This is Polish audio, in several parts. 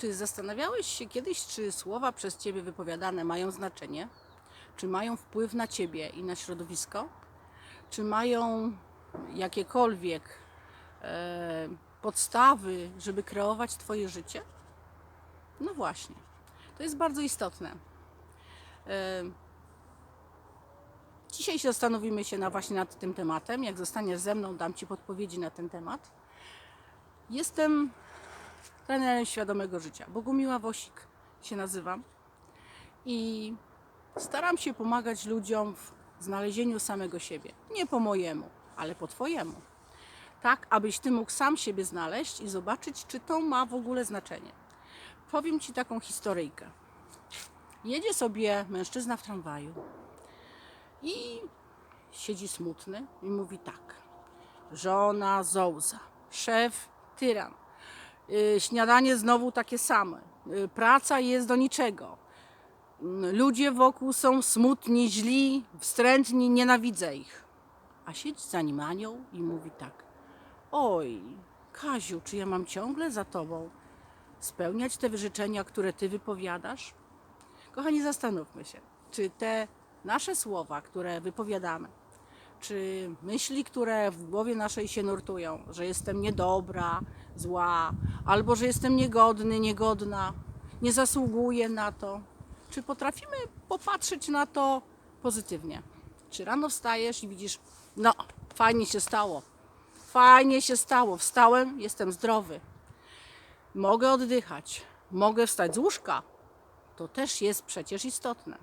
Czy zastanawiałeś się kiedyś, czy słowa przez ciebie wypowiadane mają znaczenie? Czy mają wpływ na ciebie i na środowisko? Czy mają jakiekolwiek e, podstawy, żeby kreować Twoje życie? No właśnie, to jest bardzo istotne. E, Dzisiaj się zastanowimy się na, właśnie nad tym tematem. Jak zostaniesz ze mną, dam Ci podpowiedzi na ten temat. Jestem trenerem świadomego życia. Bogumiła Wosik się nazywam. I staram się pomagać ludziom w znalezieniu samego siebie. Nie po mojemu, ale po Twojemu. Tak, abyś Ty mógł sam siebie znaleźć i zobaczyć, czy to ma w ogóle znaczenie. Powiem Ci taką historyjkę. Jedzie sobie mężczyzna w tramwaju i siedzi smutny i mówi tak. Żona zołza, szef tyran, śniadanie znowu takie same, y, praca jest do niczego. Mm, Ludzie wokół są smutni, źli, wstrętni, nienawidzę ich. A siedzi za nim anioł i mówi tak. Oj, Kaziu, czy ja mam ciągle za tobą spełniać te wyrzeczenia, które ty wypowiadasz? Kochani, zastanówmy się, czy te nasze słowa, które wypowiadamy, czy myśli, które w głowie naszej się nurtują, że jestem niedobra, zła, albo że jestem niegodny, niegodna, nie zasługuję na to, czy potrafimy popatrzeć na to pozytywnie? Czy rano wstajesz i widzisz, no, fajnie się stało, fajnie się stało, wstałem, jestem zdrowy, mogę oddychać, mogę wstać z łóżka, to też jest przecież istotne.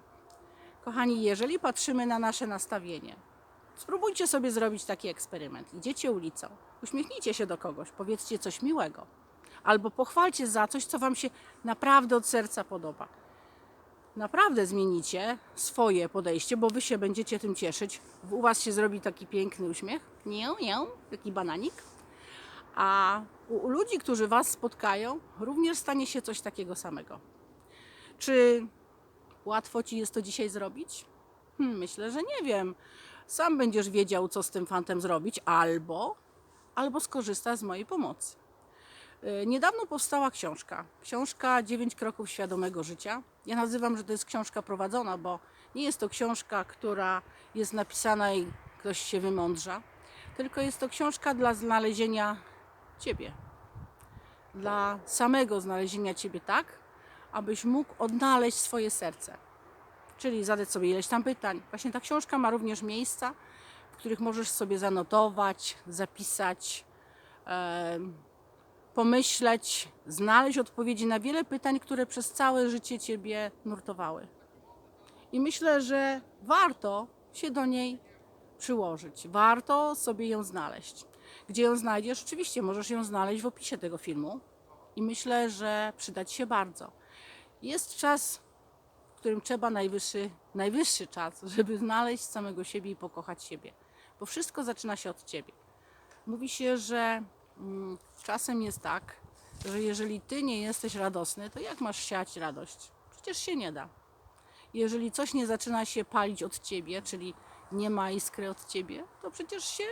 Kochani, jeżeli patrzymy na nasze nastawienie, spróbujcie sobie zrobić taki eksperyment. Idziecie ulicą, uśmiechnijcie się do kogoś, powiedzcie coś miłego, albo pochwalcie za coś, co Wam się naprawdę od serca podoba. Naprawdę zmienicie swoje podejście, bo Wy się będziecie tym cieszyć. U Was się zrobi taki piękny uśmiech, nie, nie, taki bananik. A u, ludzi, którzy Was spotkają, również stanie się coś takiego samego. Czy Łatwo ci jest to dzisiaj zrobić? Hmm, myślę, że nie wiem. Sam będziesz wiedział, co z tym fantem zrobić, albo, albo skorzysta z mojej pomocy. Yy, Niedawno powstała książka. Książka 9 kroków świadomego życia. Ja nazywam, że to jest książka prowadzona, bo nie jest to książka, która jest napisana i ktoś się wymądrza, tylko jest to książka dla znalezienia ciebie. Dla samego znalezienia ciebie tak, abyś mógł odnaleźć swoje serce. Czyli zadać sobie ileś tam pytań. Właśnie ta książka ma również miejsca, w których możesz sobie zanotować, zapisać, pomyśleć, znaleźć odpowiedzi na wiele pytań, które przez całe życie ciebie nurtowały. I myślę, że warto się do niej przyłożyć. Warto sobie ją znaleźć. Gdzie ją znajdziesz? Oczywiście możesz ją znaleźć w opisie tego filmu. I myślę, że przyda Ci się bardzo. Jest czas, którym trzeba najwyższy, najwyższy czas, żeby znaleźć samego siebie i pokochać siebie. Bo wszystko zaczyna się od Ciebie. Mówi się, że mm, czasem jest tak, że jeżeli Ty nie jesteś radosny, to jak masz siać radość? Przecież się nie da. Jeżeli coś nie zaczyna się palić od Ciebie, czyli nie ma iskry od Ciebie, to przecież się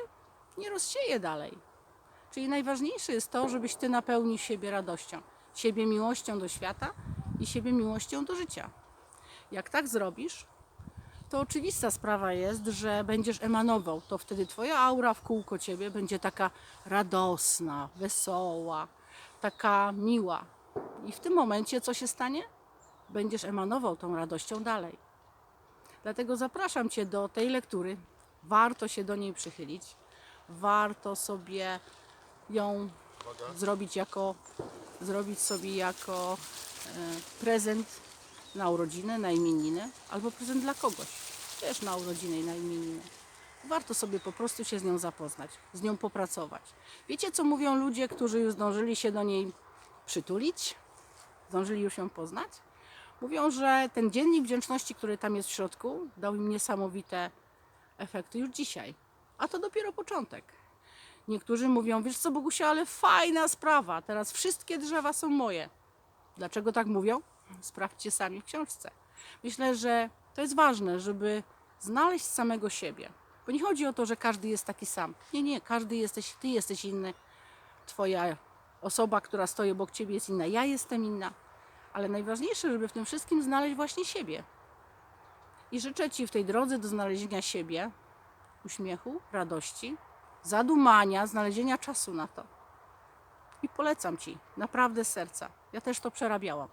nie rozsieje dalej. Czyli najważniejsze jest to, żebyś Ty napełnił siebie radością, siebie miłością do świata i siebie miłością do życia. Jak tak zrobisz, to oczywista sprawa jest, że będziesz emanował. To wtedy Twoja aura w kółko Ciebie będzie taka radosna, wesoła, taka miła. I w tym momencie co się stanie? Będziesz emanował tą radością dalej. Dlatego zapraszam Cię do tej lektury. Warto się do niej przychylić. Warto sobie ją zrobić jako zrobić sobie jako e, prezent na urodziny, na imieniny, albo prezent dla kogoś, też na urodziny i na imieniny. Warto sobie po prostu się z nią zapoznać, z nią popracować. Wiecie, co mówią ludzie, którzy już zdążyli się do niej przytulić? Zdążyli już ją poznać? Mówią, że ten dziennik wdzięczności, który tam jest w środku, dał im niesamowite efekty już dzisiaj. A to dopiero początek. Niektórzy mówią, wiesz co Bogusia, ale fajna sprawa, teraz wszystkie drzewa są moje. Dlaczego tak mówią? Sprawdźcie sami w książce. Myślę, że to jest ważne, żeby znaleźć samego siebie. Bo nie chodzi o to, że każdy jest taki sam. Nie, nie, każdy jesteś, ty jesteś inny, twoja osoba, która stoi obok ciebie jest inna, ja jestem inna. Ale najważniejsze, żeby w tym wszystkim znaleźć właśnie siebie. I życzę Ci w tej drodze do znalezienia siebie, uśmiechu, radości, zadumania, znalezienia czasu na to. I polecam Ci, naprawdę z serca. Ja też to przerabiałam.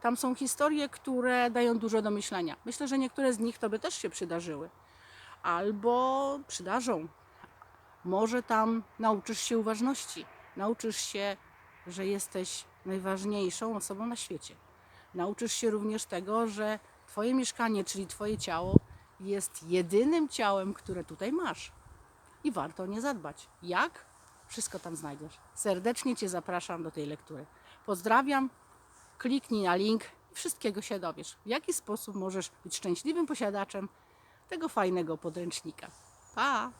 Tam są historie, które dają dużo do myślenia. Myślę, że niektóre z nich Tobie też się przydarzyły. Albo przydarzą. Może tam nauczysz się uważności. Nauczysz się, że jesteś najważniejszą osobą na świecie. Nauczysz się również tego, że Twoje mieszkanie, czyli Twoje ciało, jest jedynym ciałem, które tutaj masz. I warto o nie zadbać. Jak? Wszystko tam znajdziesz. Serdecznie Cię zapraszam do tej lektury. Pozdrawiam. Kliknij na link. Wszystkiego się dowiesz. W jaki sposób możesz być szczęśliwym posiadaczem tego fajnego podręcznika. Pa!